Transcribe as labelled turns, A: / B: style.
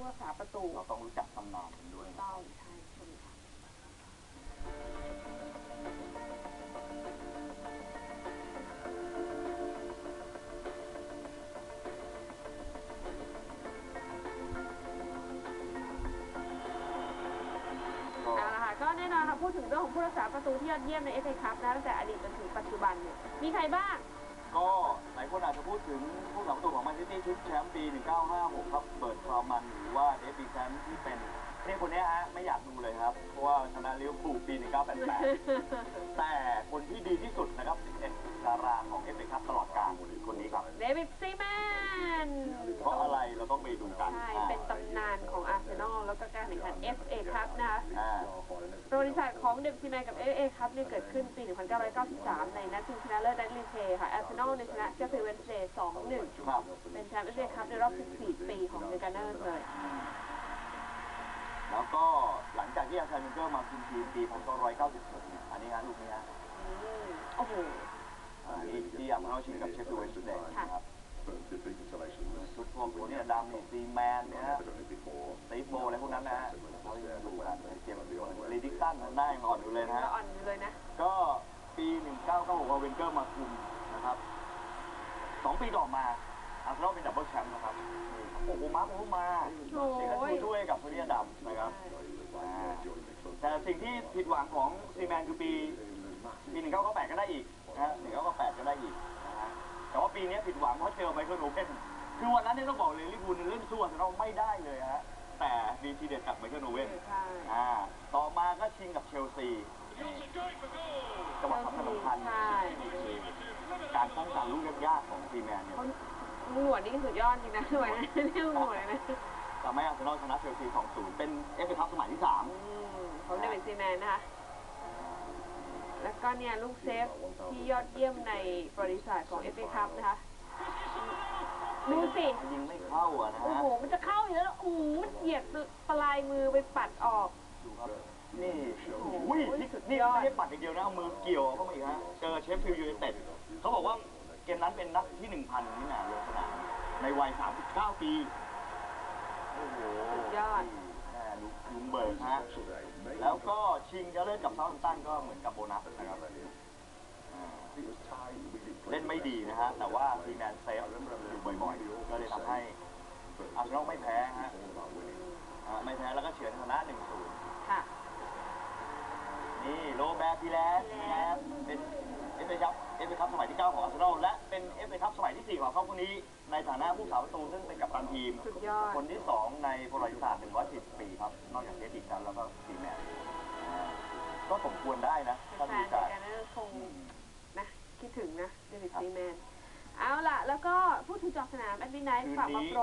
A: ผู้รักษาประตู
B: เราต้องรู้จักตำนานกันด้วยนะ
A: ต้องใช่ชมค่ะ
B: ก็
A: เอาละค่ะก็แน่นอนค่ะพูดถึงเรื่องของผู้รักษาประตูที่ยอดเยี่ยมในเอฟเอคัพนะตั้งแต่อดีตจนถึงปัจจุบันเนี่ยมีใครบ้าง
B: ก็หลายคนอาจจะพูดถึงผู้สาประตูของแมนซิตี้ชุดแชมป์ปี 1956 ครับเบิร์ดคราวมันหรือว่าเดฟบีแชมป์ที่เป็นเนี่ยคนเนี้ยฮะไม่อยากดูเลยครับ เพราะว่าชนะลิเวอร์พูลปี 1988 แต่คนที่ดีที่สุดนะครับ 11 ดาราของเอฟเอคัพตลอดกาลคนนี้ครับ
A: เดวิดซีแมน
B: เพราะอะไรเราต้องไปดูกัน
A: ใช่เป็นตำนานของอาร์เซนอลแล้วก็การแข่งขัน FA ครับนะคะ
B: อ่า
A: ประวัติศาสตร์ของเดวิดซีแมนกับ FA ครับเนี่ยเกิดขึ้นปี 1993 ในนัดชิงชนะเลิศดันลีเพย์ค่ะอาร์เซนอลในชนะเชฟฟิลด์เวนส์เดย์2-1
B: ครับ
A: เป็นแชมป์ FA ครับในรอบ 14 ปีของเดอะกันเนอร์เลย
B: แล้วก็หลังจากที่อาร์เซนอลมาคุมทีมปี1996เนี่ยอันนี้ฮะลูกนี้ฮะ
A: โอ้โห
B: อันนี้ที่อยาร์เซนอลชิงกับเชฟด์เวนส์เดย์นะครับชุดพวกนี้ดำเนี่ยซีแมนเนี่ยฮะสตีฟโบอะไรพวกนั้นนะฮะเขายังดูกันเจมส์ลีดิกสันหน้ายังอ่อนอยู่เลยนะฮะ
A: อ่อนอยู่เลยนะ
B: ก็ปี 1996ว่าเวนเกอร์มาคุมนะครับสองปีต่อมาอาร์เซนอลเป็นดับเบิลแชมป์นะครับ โอ้โหมาร์คโอ้มา
A: โอ้
B: นี่ก็
A: ย
B: ช่วย กับโทนี่ดำนะครับอ่าแต่สิ่งที่ผิดหวังของซีแมนคือปีปี1998ก็ได้อีกนะฮะ1998ก็ได้อีกนะฮะแต่ว่าปีนี้ผิดหวังเพราะเจอไมเคิลโอเพ่นคือวันนั้นเนี่ยต้องบอกเลยลิเวอร์พูลเล่นสู้อาร์เซนอลไม่ได้เลยฮะแต่มีทีเด็ดจากไมเคิลโอเว่น
A: ใช่
B: อ่าต่อมาก็ชิงกับเชลซีจังหวะสำคัญสำคัญ
A: ใช่
B: การป้องกันลูกยากๆของซีแมนเนี่ย
A: เขาหนวดนี่สุดยอดจริงนะสวยนะเรียกหนวดเลยนะ
B: ทำให้อาร์เซนอลชนะเชลซี 2-0 เป็นเอฟเอคัพสมัยที่
A: อืมเขาเดวิดซีแมนนะคะ แล้วก็เนี่ยลูกเซฟที่ยอดเยี่ยมในประวัติศาสตร์ของเอฟเอคัพนะคะดูสิ
B: 3ยิงไม่เข้าอะนะ
A: โอ้
B: ฮะ
A: โห มันจะเข้าอยู่แล้วโอ้โหมันเหยียบปลายมือไปปัดออก
B: ดูครับ นี่
A: โอ้โห
B: อุ้ยนี่
A: สุด
B: นี่
A: ยอด
B: ไม่ใช่ปัดอย่างเดียวนะเอามือเกี่ยวเข้ามาอีกฮะ เจอเชฟฟิลด์ยูไนเต็ดเขาบอกว่าเกมนั้นเป็นนัดที่ 1,000นี่นะลงสนามในวัย 39 ปีโอ้โห
A: สุดยอด
B: แม่ลุลุงเบิร์กฮะแล้วก็ชิงจะเล่นกับเซาท์แฮมป์ตันก็เหมือนกับโบนัสนะครับอ่าเล่นไม่ดีนะฮะ แต่ว่าทีแมนเซฟอยู่บ่อยๆ ก็เลยทำให้อาร์เซนอลไม่แพ้ฮะอ่าไม่แพ้แล้วก็เฉือนชนะ1-0
A: ค่ะ
B: นี่โรแบร์พีแลสนะครับเป็น เอฟเอคัพเอฟเอคัพสมัยที่ 9 ของอาร์เซนอลและเป็นเอฟเอคัพสมัยที่ 4 ของเขาคนนี้ ในฐานะผู้สาประตูซึ่งเป็นกัปตันทีม
A: สุดยอด
B: คนที่ 2 ในประวัติศาสตร์110 ปีครับ นอกจากเดดิกแล้วแล้วก็ซีแมนอ่าก็สมควรได้นะ ถ้า
A: แฟ
B: ดู
A: นๆ
B: จาก
A: กันนะคงนะ คิดถึงนะเดวิดซีแมน เอาล่ะ แล้วก็พูดถึงจอสนามแอดมินไนท์ฝากมาโปร